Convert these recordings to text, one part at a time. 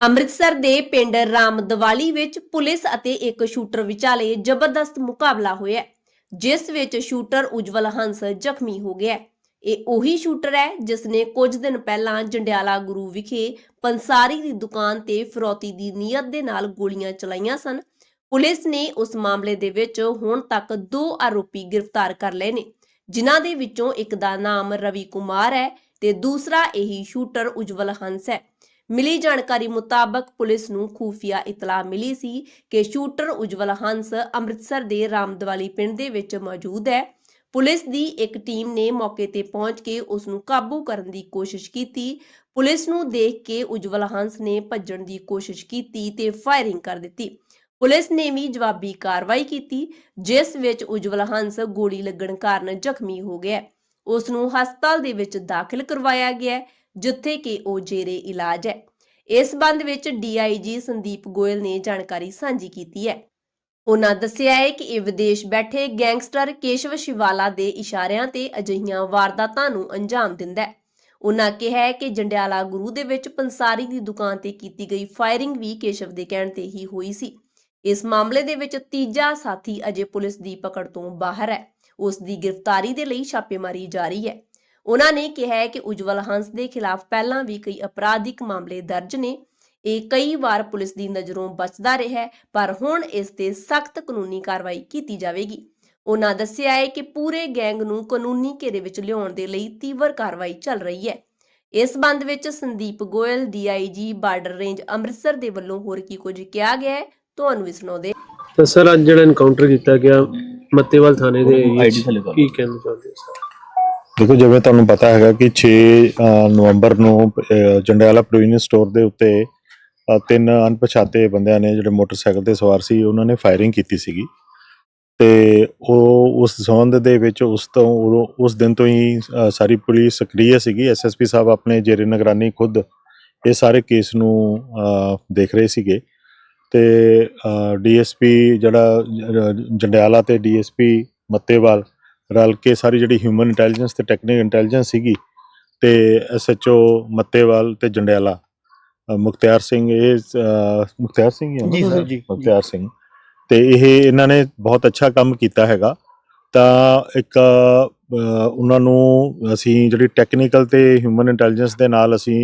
ਅੰਮ੍ਰਿਤਸਰ ਦੇ ਪਿੰਡ ਰਾਮਦਵਾਲੀ ਵਿੱਚ ਪੁਲਿਸ ਅਤੇ ਇੱਕ ਸ਼ੂਟਰ ਵਿਚਾਲੇ ਜ਼ਬਰਦਸਤ ਮੁਕਾਬਲਾ ਹੋਇਆ ਜਿਸ ਵਿੱਚ ਸ਼ੂਟਰ ਉਜਵਲ ਹੰਸ ਜ਼ਖਮੀ ਹੋ ਗਿਆ ਇਹ ਉਹੀ ਸ਼ੂਟਰ ਹੈ ਜਿਸ ਨੇ ਕੁਝ ਦਿਨ ਪਹਿਲਾਂ ਜੰਡਿਆਲਾ ਗੁਰੂ ਵਿਖੇ ਪੰਸਾਰੀ ਦੀ ਦੁਕਾਨ ਤੇ ਫਰੋਤੀ ਦੀ ਨੀਅਤ ਦੇ ਨਾਲ ਗੋਲੀਆਂ ਚਲਾਈਆਂ ਸਨ। ਪੁਲਿਸ ਨੇ ਉਸ ਮਾਮਲੇ ਦੇ ਵਿੱਚ ਹੁਣ ਤੱਕ ਦੋ ਆਰੋਪੀ ਗ੍ਰਿਫਤਾਰ ਕਰ ਲਏ ਨੇ, ਜਿਨ੍ਹਾਂ ਦੇ ਵਿੱਚੋਂ ਇੱਕ ਦਾ ਨਾਮ ਰਵੀ ਕੁਮਾਰ ਹੈ ਤੇ ਦੂਸਰਾ ਇਹੀ ਸ਼ੂਟਰ ਉਜਵਲ ਹੰਸ ਹੈ। ਮਿਲੀ ਜਾਣਕਾਰੀ ਮੁਤਾਬਕ ਪੁਲਿਸ ਨੂੰ ਖੂਫੀਆ ਇਤਲਾਹ ਮਿਲੀ ਸੀ ਕਿ ਸ਼ੂਟਰ ਉਜਵਲ ਹੰਸ ਅੰਮ੍ਰਿਤਸਰ ਦੇ ਰਾਮਦਵਾਲੀ ਪਿੰਡ ਦੇ ਵਿੱਚ ਮੌਜੂਦ ਹੈ। ਪੁਲਿਸ ਦੀ ਇੱਕ ਟੀਮ ਨੇ ਮੌਕੇ ਤੇ ਪਹੁੰਚ ਕੇ ਉਸ ਨੂੰ ਕਾਬੂ ਕਰਨ ਦੀ ਕੋਸ਼ਿਸ਼ ਕੀਤੀ। ਪੁਲਿਸ ਨੂੰ ਦੇਖ ਕੇ ਉਜਵਲ ਹੰਸ ਨੇ ਭੱਜਣ ਦੀ ਕੋਸ਼ਿਸ਼ ਕੀਤੀ ਤੇ ਫਾਇਰਿੰਗ ਕਰ ਦਿੱਤੀ। ਪੁਲਿਸ ਨੇ ਵੀ ਜਵਾਬੀ ਕਾਰਵਾਈ ਕੀਤੀ ਜਿਸ ਵਿੱਚ ਉਜਵਲ ਹੰਸ ਗੋਲੀ ਲੱਗਣ ਕਾਰਨ ਜ਼ਖਮੀ ਹੋ ਗਿਆ। ਹੈ। ਉਸ ਨੂੰ ਹਸਪਤਾਲ ਦੇ ਵਿੱਚ ਦਾਖਲ ਕਰਵਾਇਆ ਗਿਆ ਹੈ, ਜਿੱਥੇ ਕਿ ਉਹ ਜੇਰੇ ਇਲਾਜ ਹੈ। ਇਸ ਸੰਬੰਧ ਵਿੱਚ ਡੀਆਈਜੀ ਸੰਦੀਪ ਗੋਇਲ ਨੇ ਜਾਣਕਾਰੀ ਸਾਂਝੀ ਕੀਤੀ ਹੈ। ਉਹਨਾਂ ਦੱਸਿਆ ਹੈ ਕਿ ਇਹ ਵਿਦੇਸ਼ ਬੈਠੇ ਗੈਂਗਸਟਰ ਕੇਸ਼ਵ ਸ਼ਿਵਾਲਾ ਦੇ ਇਸ਼ਾਰਿਆਂ ਤੇ ਅਜਿਹੀਆਂ ਵਾਰਦਾਤਾਂ ਨੂੰ ਅੰਜਾਮ ਦਿੰਦਾ ਹੈ। ਉਹਨਾਂ ਕਿਹਾ ਹੈ ਕਿ ਜੰਡਿਆਲਾ ਗੁਰੂ ਦੇ ਵਿੱਚ ਪੰਸਾਰੀ ਦੀ ਦੁਕਾਨ ਤੇ ਕੀਤੀ ਗਈ ਫਾਇਰਿੰਗ ਵੀ ਕੇਸ਼ਵ ਦੇ ਕਹਿਣ ਤੇ ਹੀ ਹੋਈ ਸੀ। ਇਸ ਮਾਮਲੇ ਦੇ ਵਿੱਚ ਤੀਜਾ ਸਾਥੀ ਅਜੇ ਪੁਲਿਸ ਦੀ ਪਕੜ ਤੋਂ ਬਾਹਰ ਹੈ। ਉਸ ਦੀ ਗ੍ਰਿਫਤਾਰੀ ਦੇ ਲਈ ਛਾਪੇਮਾਰੀ ਜਾਰੀ ਹੈ। ਉਹਨਾਂ ਨੇ ਕਿਹਾ ਹੈ ਕਿ ਉਜਵਲ ਹੰਸ ਦੇ ਖਿਲਾਫ ਪਹਿਲਾਂ ਵੀ ਕਈ ਅਪਰਾਧਿਕ ਮਾਮਲੇ ਦਰਜ ਨੇ। ਇਹ ਕਈ ਵਾਰ ਪੁਲਿਸ ਦੀ ਨਜ਼ਰੋਂ ਬਚਦਾ ਰਿਹਾ ਪਰ ਹੁਣ ਇਸ ਤੇ ਸਖਤ ਕਾਨੂੰਨੀ ਕਾਰਵਾਈ ਕੀਤੀ ਜਾਵੇਗੀ। ਉਹਨਾਂ ਦੱਸਿਆ ਹੈ ਕਿ ਪੂਰੇ ਗੈਂਗ ਨੂੰ ਕਾਨੂੰਨੀ ਘੇਰੇ ਵਿੱਚ ਲਿਆਉਣ ਦੇ ਲਈ ਤੀਵਰ ਕਾਰਵਾਈ ਚੱਲ ਰਹੀ ਹੈ। ਇਸ ਸੰਬੰਧ ਵਿੱਚ Sandeep Goyal DIG border range Amritsar ਦੇ ਵੱਲੋਂ ਹੋਰ ਕੀ ਕੁਝ ਕਿਹਾ ਗਿਆ ਹੈ ਤੁਹਾਨੂੰ ਵੀ ਸੁਣਾਉਂਦੇ ਤਾਂ ਸਰ ਅੱਜ ਜਿਹੜਾ ਐਨਕਾਊਂਟਰ ਕੀਤਾ ਗਿਆ ਮੱਤੇਵਾਲ ਥਾਣੇ ਦੇ। ਕੀ ਕਹਿਣਾ ਚਾਹੁੰਦੇ ਸਰ? ਦੇਖੋ, ਜਿਵੇਂ ਤੁਹਾਨੂੰ ਪਤਾ ਹੈਗਾ ਕਿ 6 ਨਵੰਬਰ ਨੂੰ ਜੰਡਿਆਲਾ ਪ੍ਰੋਵੀਜ਼ਨ ਸਟੋਰ ਦੇ ਉੱਤੇ ਤਿੰਨ ਅਣਪਛਾਤੇ ਬੰਦਿਆਂ ਨੇ ਜਿਹੜੇ ਮੋਟਰਸਾਈਕਲ ਤੇ ਸਵਾਰ ਸੀ, ਉਹਨਾਂ ਨੇ ਫਾਇਰਿੰਗ ਕੀਤੀ ਸੀਗੀ। ਤੇ ਉਹ ਉਸ ਸੰਬੰਧ ਦੇ ਵਿੱਚ ਉਸ ਤੋਂ ਉਦੋਂ- ਉਸ ਦਿਨ ਤੋਂ ਹੀ ਸਾਰੀ ਪੁਲਿਸ ਸਕਰੀਅ ਸੀਗੀ। ਐਸਐਸਪੀ ਸਾਹਿਬ ਆਪਣੇ ਜੇਰੇ ਨਿਗਰਾਨੀ ਖੁਦ ਇਹ ਸਾਰੇ ਕੇਸ ਨੂੰ ਦੇਖ ਰਹੇ ਸੀਗੇ। ਤੇ ਡੀਐਸਪੀ ਜਿਹੜਾ ਜ- ਜੰਡਿਆਲਾ ਤੇ ਡੀਐਸਪੀ ਮੱਤੇਵਾਲ ਰਲ ਕੇ ਸਾਰੀ ਜਿਹੜੀ ਹਿਊਮਨ ਇੰਟੈਲੀਜੈਂਸ ਤੇ ਟੈਕਨੀਕਲ ਇੰਟੈਲੀਜੈਂਸ ਸੀਗੀ ਤੇ ਐਸਐਚਓ ਮੱਤੇਵਾਲ ਤੇ ਜੰਡਿਆਲਾ ਮੁਖਤਿਆਰ ਸਿੰਘ ਇਹ ਮੁਖਤਿਆਰ ਸਿੰਘ ਹੀ? ਜੀ ਸਰ, ਜੀ, ਮੁਖਤਿਆਰ ਸਿੰਘ। ਤੇ ਇਹ ਇਹਨਾਂ ਨੇ ਬਹੁਤ ਅੱਛਾ ਕੰਮ ਕੀਤਾ ਹੈਗਾ। ਤਾਂ ਇੱਕ ਉਹਨਾਂ ਨੂੰ ਅਸੀਂ ਜਿਹੜੀ ਟੈਕਨੀਕਲ ਤੇ ਹਿਊਮਨ ਇੰਟੈਲੀਜੈਂਸ ਦੇ ਨਾਲ ਅਸੀਂ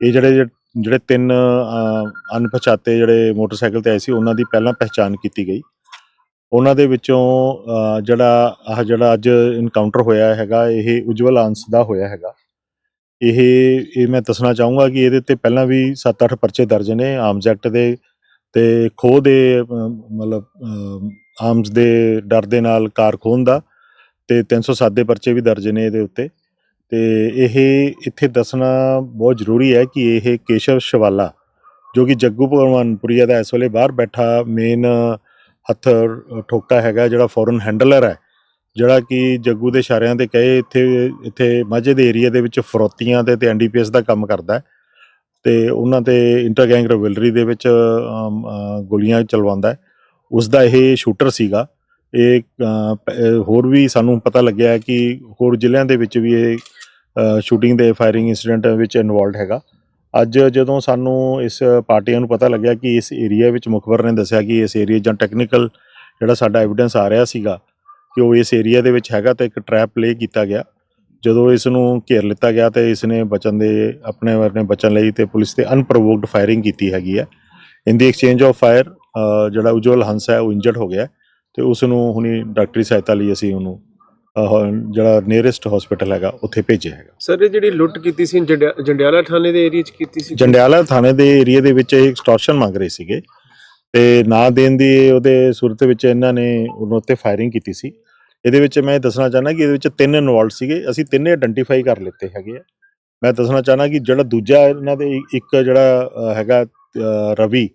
ਇਹ ਜਿਹੜੇ ਜਿਹੜੇ ਤਿੰਨ ਅਣਪਛਾਤੇ ਜਿਹੜੇ ਮੋਟਰਸਾਈਕਲ ਤੇ ਆਏ ਸੀ ਉਹਨਾਂ ਦੀ ਪਹਿਲਾਂ ਪਹਿਚਾਣ ਕੀਤੀ ਗਈ। ਉਹਨਾਂ ਦੇ ਵਿੱਚੋਂ ਜਿਹੜਾ, ਆਹ ਜਿਹੜਾ ਅੱਜ ਇਨਕਾਊਂਟਰ ਹੋਇਆ ਹੈਗਾ, ਇਹ ਉਜਵਲ ਅੰਸ ਦਾ ਹੋਇਆ ਹੈਗਾ। ਇਹ ਇਹ ਮੈਂ ਦੱਸਣਾ ਚਾਹੂੰਗਾ ਕਿ ਇਹਦੇ ਉੱਤੇ ਪਹਿਲਾਂ ਵੀ 7-8 ਪਰਚੇ ਦਰਜ ਨੇ, ਆਰਮਸ ਐਕਟ ਦੇ ਤੇ ਖੋਹ ਦੇ ਮਤਲਬ ਆਰਮਸ ਦੇ ਡਰ ਦੇ ਨਾਲ ਕਾਰ ਖੋਹਣ ਦਾ ਤੇ 307 ਦੇ ਪਰਚੇ ਵੀ ਦਰਜ ਨੇ ਇਹਦੇ ਉੱਤੇ। ਤੇ ਇਹ ਇੱਥੇ ਦੱਸਣਾ ਬਹੁਤ ਜ਼ਰੂਰੀ ਹੈ ਕਿ ਇਹ ਕੇਸ਼ਵ ਸ਼ਵਾਲਾ, ਜੋ ਕਿ ਜੱਗੂ ਭਗਵਾਨਪੁਰੀਆ ਦਾ ਇਸ ਵੇਲੇ ਬਾਹਰ ਬੈਠਾ ਮੇਨ ਹੱਥ ਠੋਕਾ ਹੈਗਾ ਜਿਹੜਾ ਫੋਰਨ ਹੈਂਡਲਰ ਹੈ, ਜਿਹੜਾ ਕਿ ਜੱਗੂ ਦੇ ਇਸ਼ਾਰਿਆਂ ਤੇ ਕਹੇ ਇੱਥੇ ਇੱਥੇ ਮਾਝੇ ਦੇ ਏਰੀਆ ਦੇ ਵਿੱਚ ਫਰੋਤੀਆਂ ਤੇ ਤੇ ਐਨਡੀਪੀਐਸ ਦਾ ਕੰਮ ਕਰਦਾ ਹੈ ਤੇ ਉਹਨਾਂ ਤੇ ਇੰਟਰ ਗੈਂਗ ਰਿਵਲਰੀ ਦੇ ਵਿੱਚ ਗੋਲੀਆਂ ਚਲਵਾਉਂਦਾ ਹੈ। ਉਸ ਦਾ ਇਹ ਸ਼ੂਟਰ ਸੀਗਾ। ਇਹ ਹੋਰ ਵੀ ਸਾਨੂੰ ਪਤਾ ਲੱਗਿਆ ਕਿ ਹੋਰ ਜ਼ਿਲ੍ਹਿਆਂ ਦੇ ਵਿੱਚ ਵੀ ਇਹ ਸ਼ੂਟਿੰਗ ਦੇ ਫਾਇਰਿੰਗ ਇਨਸੀਡੈਂਟ ਵਿੱਚ ਇਨਵੋਲਡ ਹੈਗਾ। ਅੱਜ ਜਦੋਂ ਸਾਨੂੰ ਇਸ ਪਾਰਟੀਆਂ ਨੂੰ ਪਤਾ ਲੱਗਿਆ ਕਿ ਇਸ ਏਰੀਆ ਵਿੱਚ ਮੁਖਬਰ ਨੇ ਦੱਸਿਆ ਕਿ ਇਸ ਏਰੀਆ ਜਾਂ ਟੈਕਨੀਕਲ ਜਿਹੜਾ ਸਾਡਾ ਐਵੀਡੈਂਸ ਆ ਰਿਹਾ ਸੀਗਾ ਕਿ ਉਹ ਇਸ ਏਰੀਆ ਦੇ ਵਿੱਚ ਹੈਗਾ ਤਾਂ ਇੱਕ ਟਰੈਪ ਪਲੇ ਕੀਤਾ ਗਿਆ। ਜਦੋਂ ਇਸ ਨੂੰ ਘੇਰ ਲਿੱਤਾ ਗਿਆ ਤੇ ਇਸ ਨੇ ਬਚਣ ਦੇ, ਆਪਣੇ ਆਪਣੇ ਬਚਣ ਲਈ ਤੇ ਪੁਲਿਸ ਤੇ ਅਨਪ੍ਰੋਵੋਕਡ ਫਾਇਰਿੰਗ ਕੀਤੀ ਹੈਗੀ ਹੈ। In the exchange of fire ਜਿਹੜਾ ਉਜਵਲ ਹੰਸ ਹੈ, ਉਹ ਇੰਜਰਡ ਹੋ ਗਿਆ ਹੈ ਤੇ ਉਸ ਨੂੰ ਹੁਣੀ ਡਾਕਟਰੀ ਸਹਾਇਤਾ ਲਈ ਅਸੀਂ ਉਹਨੂੰ ਜਿਹੜਾ ਨੀਅਰੈਸਟ ਹਸਪੀਟਲ ਹੈਗਾ ਉੱਥੇ ਭੇਜਿਆ ਹੈਗਾ। ਸਰ ਇਹ ਜਿਹੜੀ ਲੁੱਟ ਕੀਤੀ ਸੀ ਜੰਡਿਆ- ਜੰਡਿਆਲਾ ਥਾਣੇ ਦੇ ਏਰੀਆ 'ਚ ਕੀਤੀ ਸੀ? ਜੰਡਿਆਲਾ ਥਾਣੇ ਦੇ ਏਰੀਆ ਦੇ ਵਿੱਚ ਇਹ ਐਕਸਟੋਰਸ਼ਨ ਮੰਗ ਰਹੇ ਸੀਗੇ। ਤੇ ਨਾ ਦੇਣ ਦੀ ਉਹਦੇ ਸੂਰਤ ਵਿੱਚ ਇਹਨਾਂ ਨੇ ਉਹਨਾਂ ਉੱਤੇ ਫਾਇਰਿੰਗ ਕੀਤੀ ਸੀ। ਇਹਦੇ ਵਿੱਚ ਮੈਂ ਦੱਸਣਾ ਚਾਹਨਾ ਕਿ ਇਹਦੇ ਵਿੱਚ ਤਿੰਨ ਇਨਵੋਲਡ ਸੀਗੇ। ਅਸੀਂ ਤਿੰਨੇ ਆਇਡੈਂਟੀਫਾਈ ਕਰ ਲਿੱਤੇ ਹੈਗੇ ਆ। ਮੈਂ ਦੱਸਣਾ ਚਾਹਨਾ ਕਿ ਜਿਹੜਾ ਦੂਜਾ ਇਹਨਾਂ ਦੇ ਇੱਕ ਜਿਹੜਾ ਅ, ਹੈਗਾ ਅ, ਰਵੀ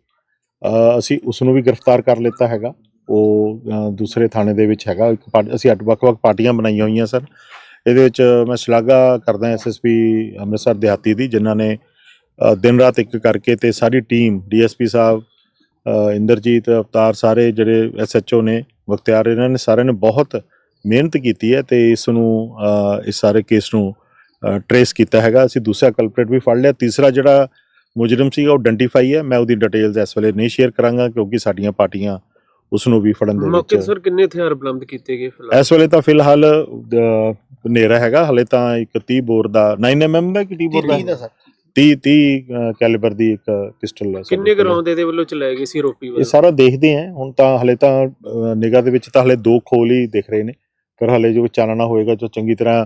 ਅ, ਅਸੀਂ ਉਸ ਨੂੰ ਵੀ ਗ੍ਰਿਫਤਾਰ ਕਰ ਲਿੱਤਾ ਹੈਗਾ। ਉਹ ਦੂਸਰੇ ਥਾਣੇ ਦੇ ਵਿੱਚ ਹੈਗਾ। ਇੱਕ ਪਾਰਟ- ਅਸੀਂ ਅੱਡ, ਵੱਖ-ਵੱਖ ਪਾਰਟੀਆਂ ਬਣਾਈਆਂ ਹੋਈਆਂ ਸਰ ਇਹਦੇ ਵਿੱਚ ਮੈਂ ਸ਼ਲਾਘਾ ਕਰਦਾ ਐਸਐਸਪੀ ਅੰਮ੍ਰਿਤਸਰ ਦਿਹਾਤੀ ਦੀ, ਜਿਨ੍ਹਾਂ ਨੇ ਦਿਨ ਰਾਤ ਇੱਕ ਕਰਕੇ ਤੇ ਸਾਰੀ ਟੀਮ ਡੀਐਸਪੀ ਸਾਹਿਬ ਇੰਦਰਜੀਤ, ਅਵਤਾਰ ਸਾਰੇ ਜਿਹੜੇ ਐਸਐਚਓ ਨੇ ਮੁਖਤਿਆਰ ਇਹਨਾਂ ਨੇ ਸਾਰਿਆਂ ਨੇ ਬਹੁਤ ਮਿਹਨਤ ਕੀਤੀ ਹੈ ਤੇ ਇਸ ਨੂੰ ਇਸ ਸਾਰੇ ਕੇਸ ਨੂੰ ਟਰੇਸ ਕੀਤਾ ਹੈਗਾ। ਅਸੀਂ ਦੂਸਰਾ ਕਲਪਰੇਟ ਵੀ ਫੜ ਲਿਆ। ਤੀਸਰਾ ਜਿਹੜਾ ਮੁਜਰਮ ਸੀਗਾ, ਉਹ ਆਇਡੈਂਟੀਫਾਈ ਹੈ। ਮੈਂ ਉਹਦੀ ਡਿਟੇਲਸ ਇਸ ਵੇਲੇ ਨਹੀਂ ਸ਼ੇਅਰ ਕਰਾਂਗਾ, ਕਿਉਂਕਿ ਸਾਡੀਆਂ ਪਾਰਟੀਆਂ ਉਸ ਨੂੰ ਵੀ ਫੜਨ ਦੇ ਮੌਕੇ ਵਿੱਚ। ਸਰ ਕਿੰਨੇ ਹਥਿਆਰ ਬਰਾਮਦ ਕੀਤੇ ਗਏ ਫਿਲਹਾਲ? ਇਸ ਵੇਲੇ ਤਾਂ ਫਿਲਹਾਲ ਹਨੇਰਾ ਹੈਗਾ ਹਲੇ ਤਾਂ ਇੱਕ 30 ਬੋਰ ਦਾ 9 mm ਦਾ ਕਿ 30 ਬੋਰ ਦਾ 30 30 ਕੈਲੀਬਰ ਦੀ ਇੱਕ ਪਿਸਟਲ ਹੈ ਕਿੰਨੇ। ਗਰਾਉਂਡ ਇਹਦੇ ਵੱਲੋਂ ਚਲਾਏ ਗਏ ਸੀ ਇਹ ਵੱਲੋਂ ਸਾਰਾ ਦੇਖਦੇ ਆਂ ਹੁਣ ਤਾਂ ਹਲੇ ਤਾਂ ਨਿਗਾਹ ਦੇ ਵਿੱਚ ਤਾਂ ਹਲੇ ਦੋ ਖੋਲ ਹੀ ਦਿਖ ਰਹੇ ਨੇ। ਪਰ ਹਲੇ ਜੋ ਚਾਨਣਾ ਹੋਏਗਾ ਜੋ ਚੰਗੀ ਤਰ੍ਹਾਂ